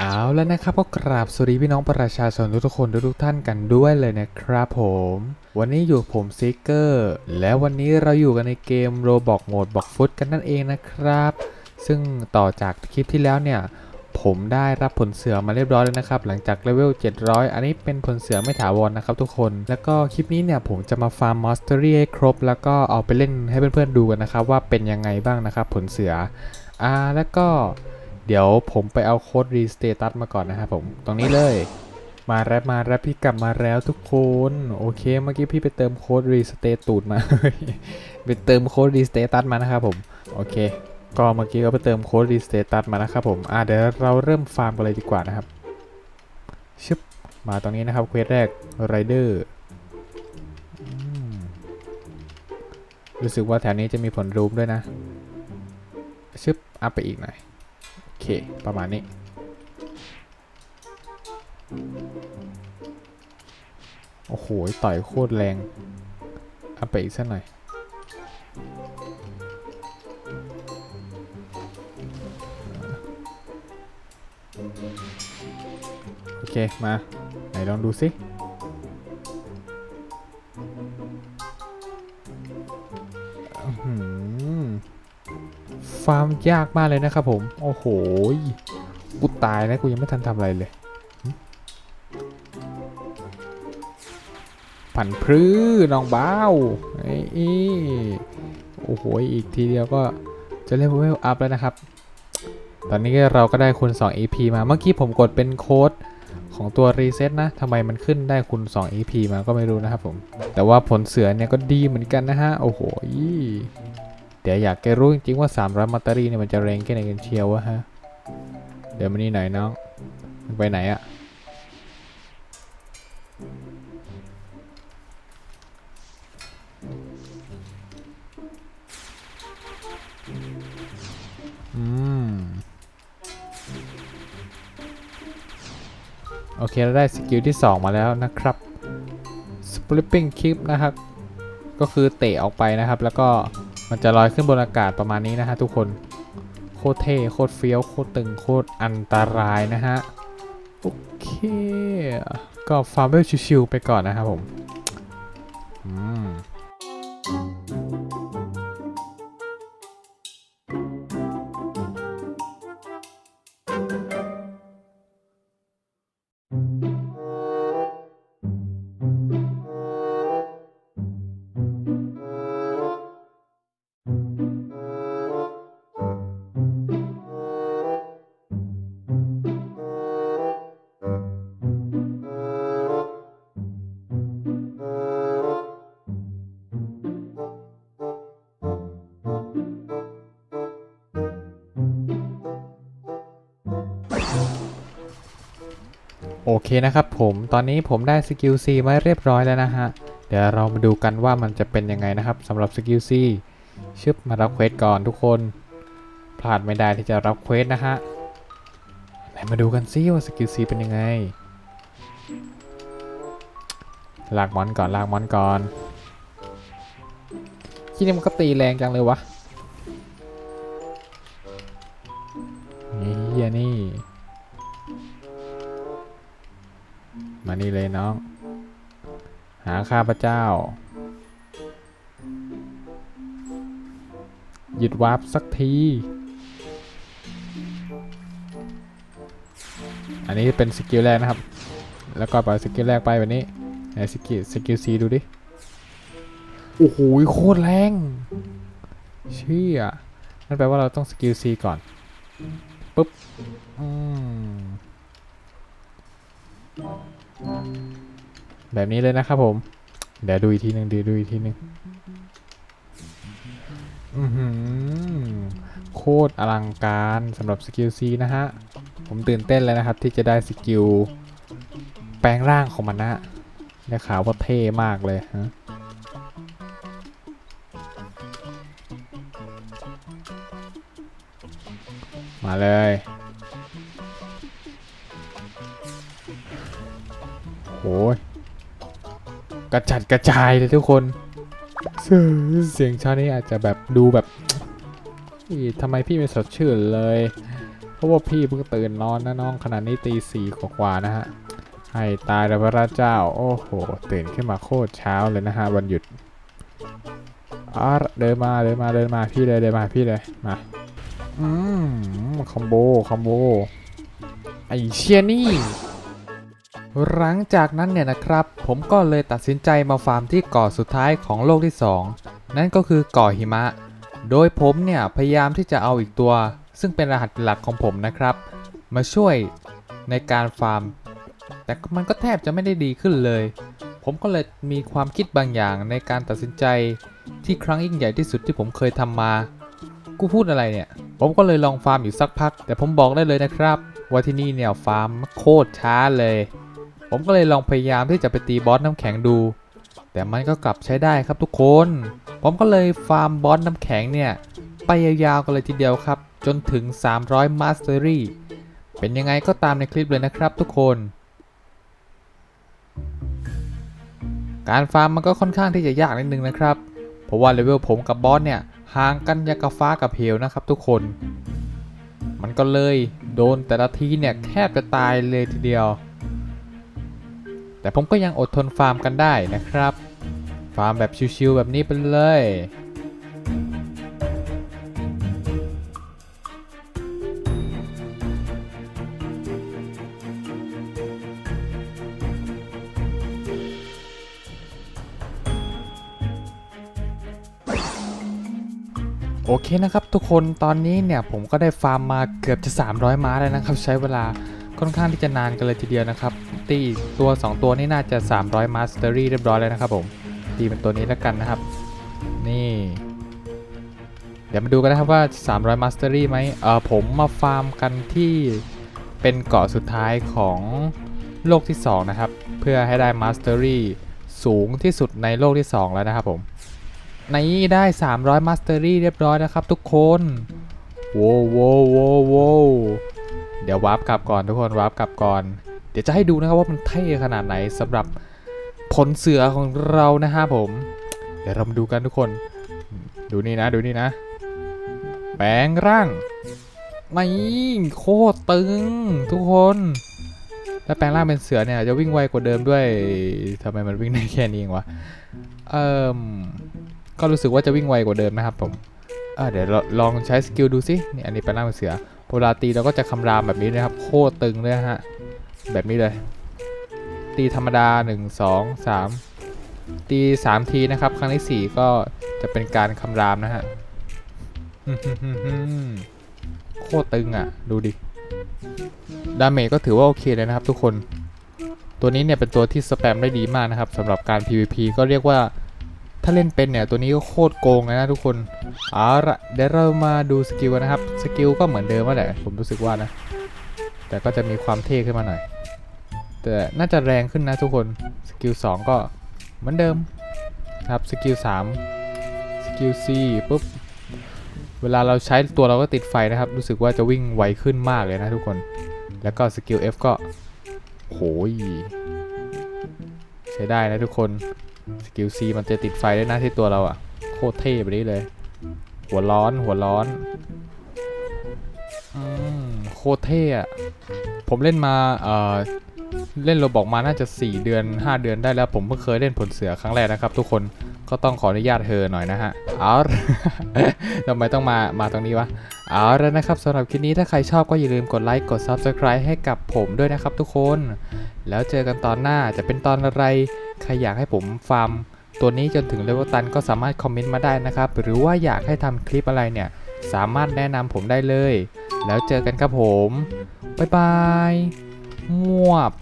เอาแล้วนะครับก็กราบสวัสดีพี่น้องประชาชนทุกคนทุกท่านกันด้วยเลยนะครับผม วันนี้อยู่ผมซิกเกอร์ และวันนี้เราอยู่กันในเกมโรบอกโหมดบอกฟุตกันนั่นเองนะครับ ซึ่งต่อจากคลิปที่แล้วเนี่ย ผมได้รับผลเสือมาเรียบร้อยแล้วนะครับ หลังจากเลเวล 700 อันนี้เป็นผลเสือไม่ถาวรนะครับทุกคน แล้วก็คลิปนี้เนี่ยผมจะมาฟาร์มมอสเตอรี่ให้ครบ แล้วก็เอาไปเล่นให้เพื่อนๆดูกันนะครับว่าเป็นยังไงบ้างนะครับผลเสืออ่าแล้วก็ เดี๋ยวผมไปเอาโค้ดรีสเตตัสมาก่อนนะครับผมตรงนี้เลย มาแล้วมาแล้วพี่กลับมาแล้วทุกคนโอเคเมื่อกี้พี่ไปเติมโค้ดรีสเตตูดมา ไปเติมโค้ดรีสเตตัสมานะครับผมโอเค ก็เมื่อกี้ก็ไปเติมโค้ดรีสเตตัสมานะครับผมอ่าเดี๋ยวเราเริ่มฟาร์มกันเลยดีกว่านะครับชึบมาตรงนี้นะครับเควสแรกไรเดอร์รู้สึกว่าแถวนี้จะมีผลรูมด้วยนะชึบอัพไปอีกหน่อย เค ประมาณนี้ โอ้โห ต่อยโคตรแรงอัพไปอีกสักหน่อย โอเค มา ไหนลองดูสิ ฟาร์มยากมากเลยนะครับผม โอ้โหยกูตายนะกูยังไม่ทันทำอะไรเลยผันพรื้น้องบ้าไอ้อีโอ้โห อีกทีเดียวก็จะเลเวลอัพแล้วนะครับ ตอนนี้เราก็ได้คูณ2 EP มา เมื่อกี้ผมกดเป็นโค้ดของตัวรีเซ็ตนะทำไมมันขึ้นได้คูณ2 EP มาก็ไม่รู้นะครับผม แต่ว่าผลเสือเนี่ยก็ดีเหมือนกันนะฮะ โอ้โหย ดี๋ยวอยากแกรู้จริงๆว่า300มัตเตอรี่เนี่ยมันจะแรงแค่ไหนกันเชียววะฮะ เดี๋ยวมานี่หน่อยน้องมึงไปไหนอะอืมโอเค เราได้สกิลที่ 2 มาแล้วนะครับ Splipping Kick นะครับ ก็คือเตะออกไปนะครับ แล้วก็ มันจะลอยขึ้นบนอากาศประมาณนี้นะฮะทุกคน โคตรเท่โคตรเฟี้ยวโคตรตึงโคตรอันตรายนะฮะ โอเค ก็ฟาร์มเวลชิวๆไปก่อนนะครับผม อืม โอเคนะครับผมตอนนี้ผมได้สกิล C มาเรียบร้อยแล้วนะฮะ เดี๋ยวเรามาดูกันว่ามันจะเป็นยังไงนะครับสำหรับสกิล C ชึบมารับเควสก่อนทุกคน พลาดไม่ได้ที่จะรับเควสนะฮะไหนมาดูกันซิว่าสกิล C เป็นยังไงลากมอนก่อนลากมอนก่อนที่นี่มันก็ตีแรงจังเลยวะนี่เฮียนี่ มานี่เลยน้อง หาข้าพเจ้า หยุดวาร์ปสักที อันนี้เป็นสกิลแรกนะครับ แล้วก็ปล่อยสกิลแรกไปแบบนี้ไหนสกิลสกิลซีดูดิ โอ้โหโคตรแรง เชี่ยนั่นแปลว่าเราต้องสกิลซีก่อนปุ๊บ อืม แบบนี้เลยนะครับผม เดี๋ยวดูอีกทีหนึ่งดูดูอีกทีหนึ่งอือหือโคตรอลังการสำหรับสกิล C นะฮะ ผมตื่นเต้นเลยนะครับ ที่จะได้สกิลแปลงร่างของมันนะได้ข่าวว่าเท่มากเลยฮะมาเลย ระจัดกระจายเลยทุกคน เสียงเสียงชานี้อาจจะแบบดูแบบทำไมพี่ไม่สดชื่นเลย เพราะว่าพี่เพิ่งตื่นนอนนะน้องขณะนี้ตีสี่กว่าๆนะฮะ ให้ตายแล้วพระเจ้า โอ้โห ตื่นขึ้นมาโคตรเช้าเลยนะฮะวันหยุดอาเดินมาเดินมาเดินมาพี่เลยเดินมาพี่เลยมาอืมคอมโบคอมโบไอเชียนี่ หลังจากนั้นเนี่ยนะครับ ผมก็เลยตัดสินใจมาฟาร์มที่เกาะสุดท้ายของโลกที่ 2 นั่นก็คือเกาะหิมะ โดยผมเนี่ยพยายามที่จะเอาอีกตัว ซึ่งเป็นรหัสหลักของผมนะครับ มาช่วยในการฟาร์ม แต่มันก็แทบจะไม่ได้ดีขึ้นเลย ผมก็เลยมีความคิดบางอย่างในการตัดสินใจที่ครั้งยิ่งใหญ่ที่สุดที่ผมเคยทำมา กูพูดอะไรเนี่ย ผมก็เลยลองฟาร์มอยู่สักพัก แต่ผมบอกได้เลยนะครับว่าที่นี่เนี่ยฟาร์มโคตรช้าเลย ผมก็เลยลองพยายามที่จะไปตีบอสน้ำแข็งดู แต่มันก็กลับใช้ได้ครับทุกคน ผมก็เลยฟาร์มบอสน้ำแข็งเนี่ย ไปยาวๆกันเลยทีเดียวครับ จนถึง 300 Mastery เป็นยังไงก็ตามในคลิปเลยนะครับทุกคน การฟาร์มมันก็ค่อนข้างที่จะยากนิดนึงนะครับ เพราะว่าเลเวลผมกับบอสเนี่ยห่างกันยากฟ้ากับเหวนะครับทุกคน มันก็เลยโดนแต่ละทีเนี่ยแทบจะตายเลยทีเดียว แต่ผมก็ยังอดทนฟาร์มกันได้นะครับ ฟาร์มแบบชิวๆแบบนี้ไปเลยโอเคนะครับทุกคนตอนนี้เนี่ยผมก็ได้ฟาร์มมาเกือบจะ 300 ม้าแล้วนะครับ ใช้เวลา ค่อนข้างที่จะนานกันเลยทีเดียวนะครับ ตีตัว 2 ตัวนี่น่าจะ 300 มาสเตอรี่เรียบร้อยแล้วนะครับผม ตีเป็นตัวนี้แล้วกันนะครับ นี่ เดี๋ยวมาดูกันนะครับว่า 300 มาสเตอรี่ไหมเออผมมาฟาร์มกันที่เป็นเกาะสุดท้ายของโลกที่ 2 นะครับ เพื่อให้ได้มาสเตอรี่สูงที่สุดในโลกที่ 2 แล้วนะครับผมในี่ได้ 300 มาสเตอรี่เรียบร้อยนะครับทุกคนโว้โว้วโว้วโว้ว เดี๋ยววาร์ปกลับก่อนทุกคนวาร์ปกลับก่อน เดี๋ยวจะให้ดูนะครับว่ามันเท่ขนาดไหนสำหรับผลเสือของเรานะฮะผม เดี๋ยวเรามาดูกันทุกคน ดูนี่นะดูนี่นะ แปลงร่างนี่โคตรตึงทุกคนแล้วแปลงร่างเป็นเสือเนี่ยจะวิ่งไวกว่าเดิมด้วยทำไมมันวิ่งได้แค่นี้เองวะเอ่มก็รู้สึกว่าจะวิ่งไวกว่าเดิมนะครับผมเเดี๋ยวเราลองใช้สกิลดูสินี่อันนี้เป็นร่างเป็นเสือ เวลาตีเราก็จะคำรามแบบนี้นะครับ โคตรตึงเลยฮะ แบบนี้เลย ตีธรรมดา 1 2 3 ตี 3 ทีนะครับ ครั้งที่ 4 ก็จะเป็นการคำรามนะฮะโคตรตึงอะ ดูดิ ดาเมจก็ถือว่าโอเคเลยนะครับทุกคน ตัวนี้เนี่ยเป็นตัวที่สแปมได้ดีมากนะครับสำหรับการ PVP ก็เรียกว่า ถ้าเล่นเป็นเนี่ยตัวนี้ก็โคตรโกงเลยนะทุกคนเอาละเดี๋ยวเรามาดูสกิลนะครับ สกิลก็เหมือนเดิมแหละผมรู้สึกว่านะ แต่ก็จะมีความเท่ขึ้นมาหน่อย แต่น่าจะแรงขึ้นนะทุกคน สกิล2ก็เหมือนเดิมครับ สกิล3สกิล4ปุ๊บ เวลาเราใช้ตัวเราก็ติดไฟนะครับ รู้สึกว่าจะวิ่งไวขึ้นมากเลยนะทุกคน แล้วก็สกิล F ก็โหยใช้ได้นะทุกคน กิล C มันจะติดไฟได้นะที่ตัวเราอะโคตรเท่ไปนี้เลย หัวร้อนหัวร้อนอืมโคตรเท่อะผมเล่นมาเอ่อเล่นโรบอกมาน่าจะ 4 เดือน 5 เดือนได้แล้ว ผมเพิ่งเคยเล่นผลเสือครั้งแรกนะครับ ทุกคนก็ต้องขออนุญาตเธอหน่อยนะฮะเอาทำไมต้องมา มาตรงนี้วะ เอาแล้วนะครับสำหรับคลิปนี้ถ้าใครชอบก็อย่าลืมกดไลค์ กด Subscribe ให้กับผมด้วยนะครับทุกคน แล้วเจอกันตอนหน้าจะเป็นตอนอะไร ใครอยากให้ผมฟาร์มตัวนี้จนถึงเลเวลตันก็สามารถคอมเมนต์มาได้นะครับ หรือว่าอยากให้ทำคลิปอะไรเนี่ย สามารถแนะนำผมได้เลย แล้วเจอกันครับผม บ๊ายบายมวบ